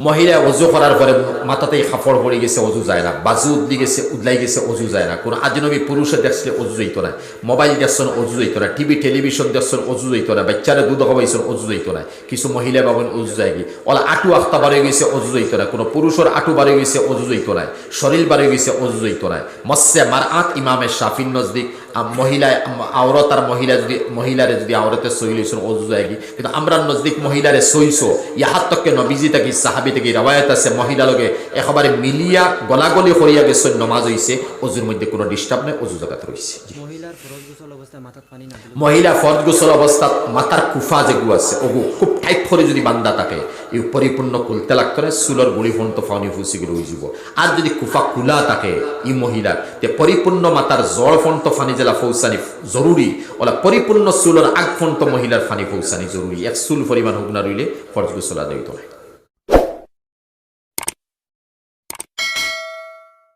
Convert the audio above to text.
মহিলা অজু করার পরে মাথাতেই খাপড় পড়ে গেছে, অজু যায় না। বাজু উদলি গেছে, উদলাই গেছে, অজু যায় না। কোনো আজনবী পুরুষে দেখলে অজু যাইত না। মোবাইল দেখছেন, অজু যাইত না। টিভি, টেলিভিশন দেখছেন, অজু যাইত না। বাচ্চারা দুধ খাবাইছেন অজু যাইত না। কিছু মহিলা বাবন অজু যায় কি ওলা আটু আখতা বাড়ে গেছে, অজু যাইত না। কোনো পুরুষের আটু বাড়ে গেছে, অজু যাইত না। শরীর বাড়ে গেছে, অজু যাইত না। মৎস্যে মার আত ইমামের শাফিন নজদিক। আম- মহিলা আম- আওরত আর মহিলা যদি মহিলারে যদি আওরতে লইছেন অজু যায় কি কিন্তু আমরা নজদিক মহিলারে সইছো ইহাত তকে নবীজি থাকি সাহাবি থেকে রাবায়াত আছে মহিলা লগে একেবারে মিলিয়া গলাগলি করিয়া গেছে নমাজ হইছে অজুর মধ্যে কোনো ডিস্টার্ব নাই অজু জায়গাতে দিলে মহিলা ফরজ গোসল অবস্থাত মাথার কুফা যেগু আছে ওগু খুব টাইট করে যদি বান্ধা থাকে এই পরিপূর্ণ খুলতে লাগ করে চুলৰ গুড়ি ফোন তো ফাউনি ফুচি গিয়ে রয়ে যাব। আর যদি কুফা খোলা থাকে ই মহিলার তে পরিপূর্ণ মাতার জ্বর ফোন তো ফানি জেলা ফৌসানি জরুরি ওলা পরিপূর্ণ চুলৰ আগ ফোন তো মহিলার ফানি ফৌসানি জরুরি এক চুল পরিমাণ হোক না রইলে ফরজ গোসল আদায় হয়